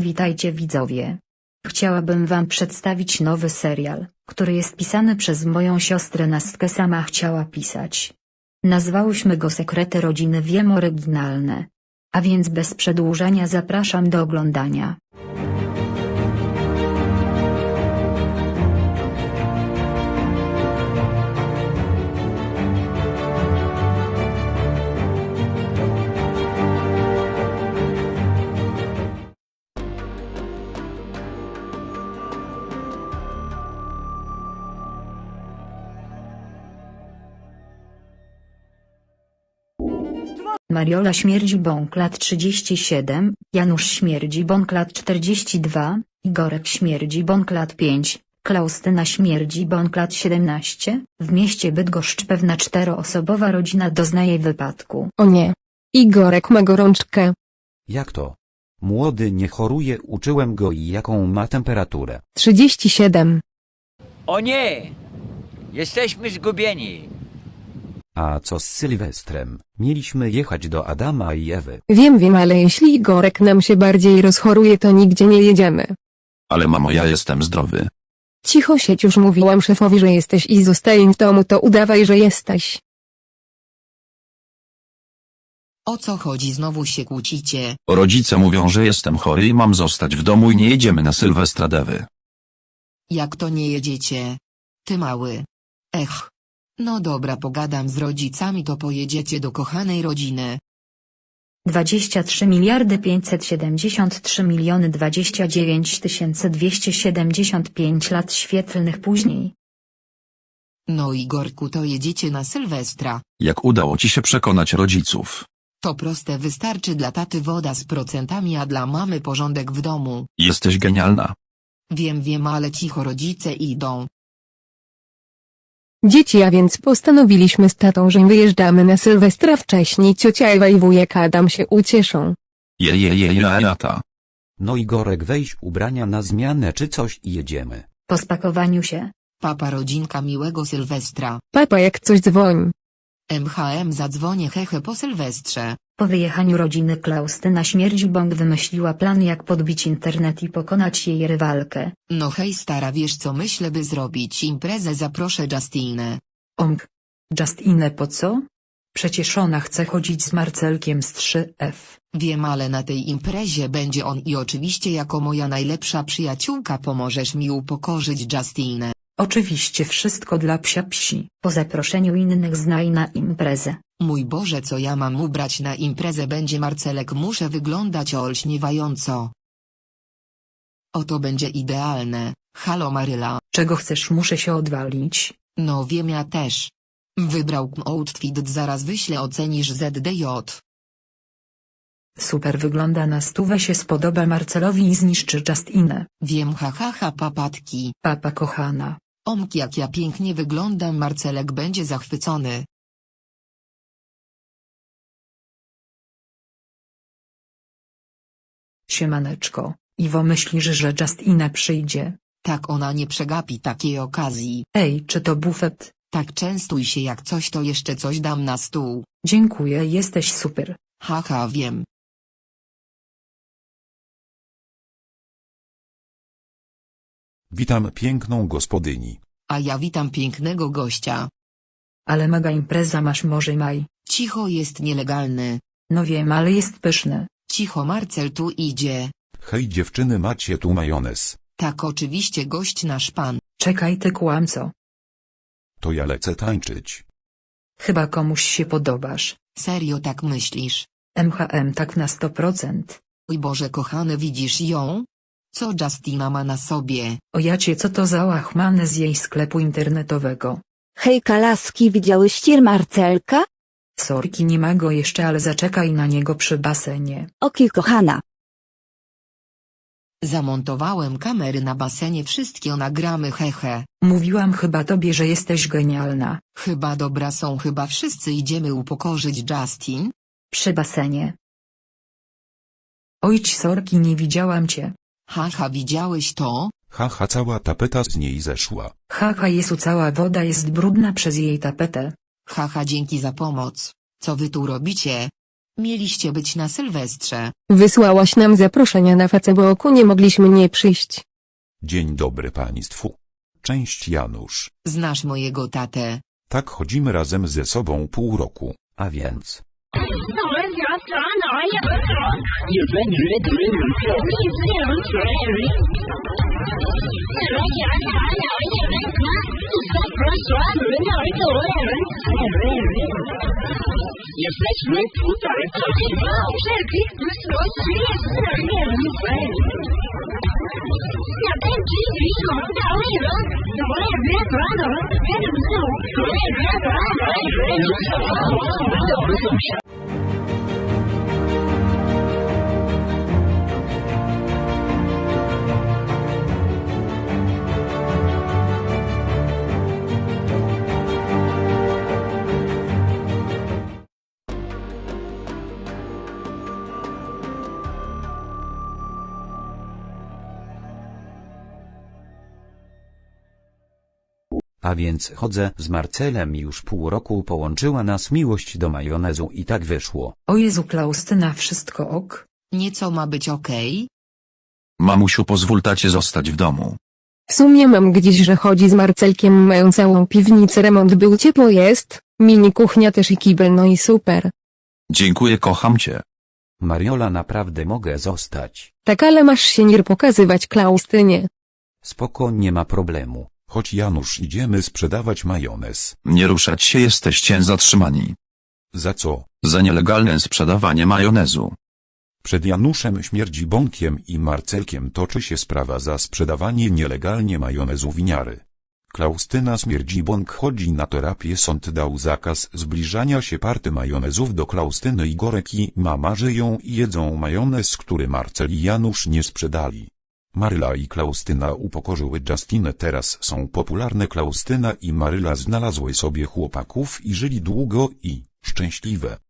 Witajcie widzowie. Chciałabym wam przedstawić nowy serial, który jest pisany przez moją siostrę Nastkę sama chciała pisać. Nazwałyśmy go Sekrety Rodziny Wiem oryginalne. A więc bez przedłużania zapraszam do oglądania. Mariola Śmierdzi Bąk lat 37, Janusz Śmierdzi Bąk lat 42, Igorek Śmierdzi Bąk lat 5, Klaustyna Śmierdzi Bąk lat 17, w mieście Bydgoszcz pewna czteroosobowa rodzina doznaje wypadku. O nie. Igorek ma gorączkę. Jak to? Młody nie choruje, uczyłem go i jaką ma temperaturę. 37. O nie! Jesteśmy zgubieni. A co z Sylwestrem? Mieliśmy jechać do Adama i Ewy. Wiem wiem ale jeśli Igorek nam się bardziej rozchoruje to nigdzie nie jedziemy. Ale mamo ja jestem zdrowy. Cicho sieć już mówiłam szefowi że jesteś i zostaję w domu to udawaj że jesteś. O co chodzi znowu się kłócicie? Rodzice mówią, że jestem chory i mam zostać w domu i nie jedziemy na Sylwestra Dewy. Jak to nie jedziecie? Ty mały. Ech. No dobra pogadam z rodzicami to pojedziecie do kochanej rodziny. 23 miliardy 573 miliony 29 tysięcy 275 lat świetlnych później. No Igorku to jedziecie na Sylwestra. Jak udało ci się przekonać rodziców? To proste wystarczy dla taty woda z procentami a dla mamy porządek w domu. Jesteś genialna. Wiem wiem ale cicho rodzice idą. Dzieci a więc postanowiliśmy z tatą że wyjeżdżamy na Sylwestra wcześniej ciocia Ewa i wujek Adam się ucieszą. Je je je je lata. No Igorek weź ubrania na zmianę czy coś i jedziemy. Po spakowaniu się, Papa rodzinka miłego Sylwestra. Papa jak coś dzwoń. MHM zadzwonię hehe po Sylwestrze. Po wyjechaniu rodziny Klaustyna Śmierdzibąk wymyśliła plan jak podbić internet i pokonać jej rywalkę. No hej stara wiesz co myślę by zrobić imprezę zaproszę Justinę. Ong. Justinę po co? Przecież ona chce chodzić z Marcelkiem z 3F. Wiem ale na tej imprezie będzie on i oczywiście jako moja najlepsza przyjaciółka pomożesz mi upokorzyć Justinę. Oczywiście wszystko dla psia psi. Po zaproszeniu innych znaj na imprezę. Mój Boże co ja mam ubrać na imprezę będzie Marcelek muszę wyglądać olśniewająco. Oto będzie idealne, halo Maryla, Czego chcesz muszę się odwalić? no wiem ja też. Wybrał outfit zaraz wyślę ocenisz ZDJ. Super wygląda na stówę się spodoba Marcelowi i zniszczy Justinę. Wiem hahaha papatki. Papa kochana. Omk jak ja pięknie wyglądam Marcelek będzie zachwycony. Siemaneczko. Iwo myślisz, że Justina przyjdzie? Tak ona nie przegapi takiej okazji. Ej, czy to bufet? Tak częstuj się jak coś to jeszcze coś dam na stół. Dziękuję, jesteś super. Haha wiem. Witam piękną gospodyni. A ja witam pięknego gościa. Ale mega impreza masz może maj. Cicho jest nielegalny. No wiem, ale jest pyszny. Cicho Marcel tu idzie. Hej dziewczyny macie tu majonez. Tak oczywiście gość nasz pan. Czekaj ty kłamco. To ja lecę tańczyć. Chyba komuś się podobasz. Serio tak myślisz? MHM tak na 100%. Oj Boże kochany widzisz ją? Co Justina ma na sobie? O jacie co to za łachmany z jej sklepu internetowego. Hej Kalaski widziałeś tir Marcelka? Sorki nie ma go jeszcze ale zaczekaj na niego przy basenie. Oki kochana. Zamontowałem kamery na basenie wszystkie nagramy hehe. Mówiłam chyba tobie, że jesteś genialna. Chyba dobra są chyba wszyscy idziemy upokorzyć Justin? Przy basenie. Ojć sorki nie widziałam cię. Haha widziałeś to? Haha cała tapeta z niej zeszła. Haha Jezu cała woda jest brudna przez jej tapetę. Haha dzięki za pomoc. Co wy tu robicie? Mieliście być na Sylwestrze. Wysłałaś nam zaproszenia na Facebook, nie mogliśmy nie przyjść. Dzień dobry państwu. Cześć Janusz. Znasz mojego tatę. Tak chodzimy razem ze sobą pół roku. A więc, fresh rubber and Your fresh red food are talking. Share Christmas was friend. Now, thank you, The the the the. A więc chodzę z Marcelem już pół roku połączyła nas miłość do majonezu i tak wyszło. O Jezu Klaustyna wszystko ok? Nieco ma być okej? Mamusiu pozwól tacie zostać w domu. W sumie mam gdzieś, że chodzi z Marcelkiem, mają całą piwnicę, remont był ciepło jest, mini kuchnia też i kibel, no i super. Dziękuję kocham cię. Mariola naprawdę mogę zostać. Tak ale masz się nie pokazywać Klaustynie. Spoko nie ma problemu. Choć Janusz idziemy sprzedawać majonez. Nie ruszać się jesteście zatrzymani. Za co? Za nielegalne sprzedawanie majonezu. Przed Januszem śmierdzi bąkiem i Marcelkiem toczy się sprawa za sprzedawanie nielegalnie majonezu winiary. Klaustyna śmierdzi bąk chodzi na terapię sąd dał zakaz zbliżania się party majonezów do Klaustyny i Gorek i mama żyją i jedzą majonez który Marcel i Janusz nie sprzedali. Maryla i Klaustyna upokorzyły Justinę teraz są popularne Klaustyna i Maryla znalazły sobie chłopaków i żyli długo i szczęśliwe.